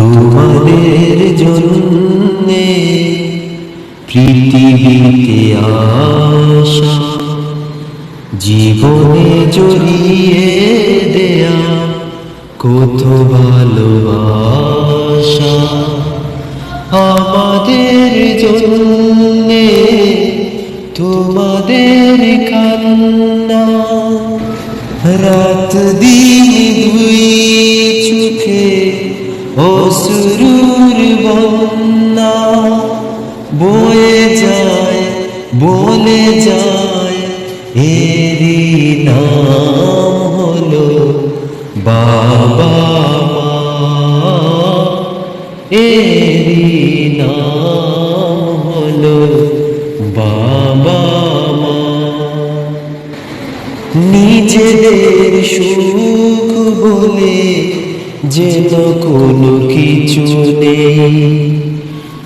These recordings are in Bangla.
তোমাদের জন্যে পৃথিবীতে আসা জীবনে জড়িয়ে দেয়া কত ভালোবাসা। আমাদের জন্যে তোমাদের কান্না, রাত দিন যায়। এরি নাম হলো বাবা এরি নাম হলো বাবা মা। নিজেদের সুখ বলে যেন কোনো কিছু নেই।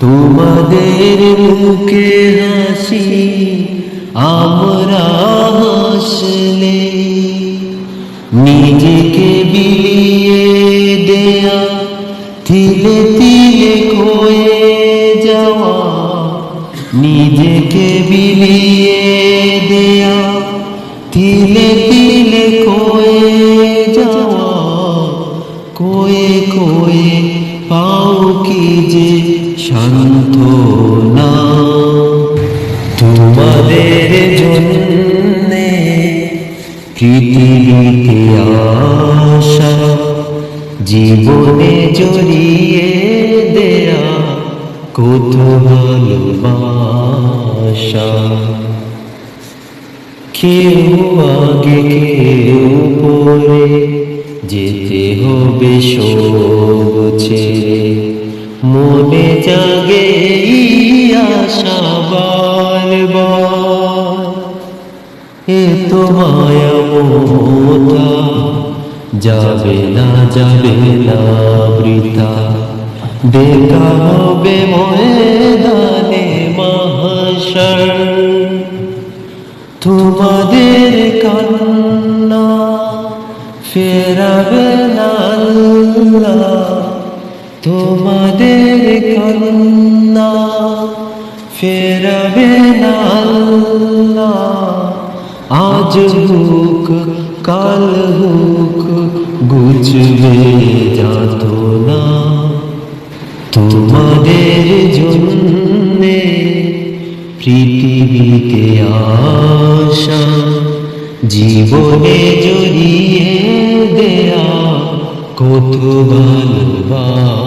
তোমাদের মুখে হাসি আমরা হাসলে নিজেকে বিলিয়ে দেয়া তিলে তিলে কয়ে যাওয়া, নিজেকে বিলিয়ে দেয়া তিলে তিলে কয়ে যাওয়া কয়ে কয়ে পাও কি যে শান্ত না। পৃথিবীতে আসা জীবনে জড়িয়ে দেয়া কত ভালোবাসা কেউ আগে কেউ পরে যেতে হবে সব মনে জাগে আশা। তো মায়া মমতা যাবে না যাবে না বৃথা। দেখা হবে ময়দানে মহাশর তোমাদের কান্না ফেরাবে না তোমাদের কান্না ফেরাবে না আল্লাহ। আজ হুক, কাল হুক, গুজবে যাত না। তোমাদের জন্যে পৃথিবীতে আসা জীবনে জড়িয়ে দেয়া কত ভালোবাসা।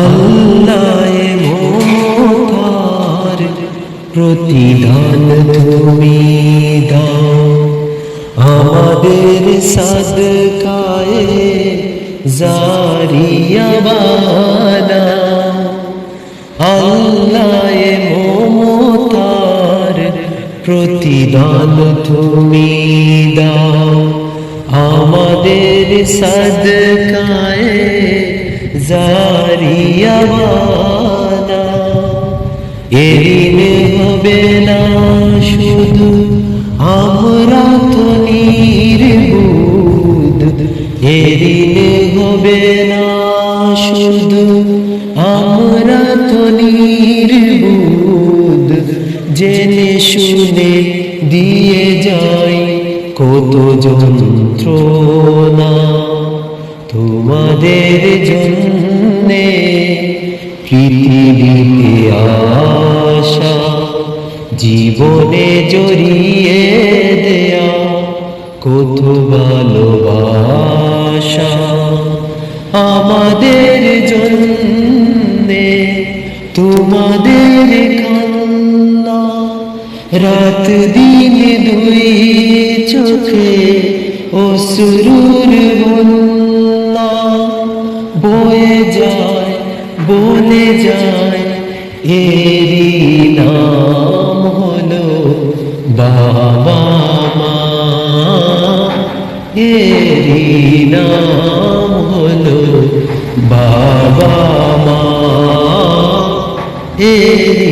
আল্লাহ প্রতিদান তুমি দাও। আমাদের সাদকায়ে জারিয়া বানাও। আল্লাহ মমতার প্রতিদান তুমি দাও। আমাদের সদকায়ে জারিয়া বানাও। এরিন হবে না শুধু আমরা তো নির্বুদ জেনে শুনে দিয়ে যাই কত যন্ত্রণা। তোমাদের জন্যে পৃথিবীতে আসা জীবনে জড়িয়ে দেয়া কত ভালোবাসা। আমাদের জন্যে, তোমাদের কান্না রাত দিন দুই চোখে অসুরুর বন্যা বয়ে যায় বলে যায় এরি নাম হলো বাবা। এরি নাম হলো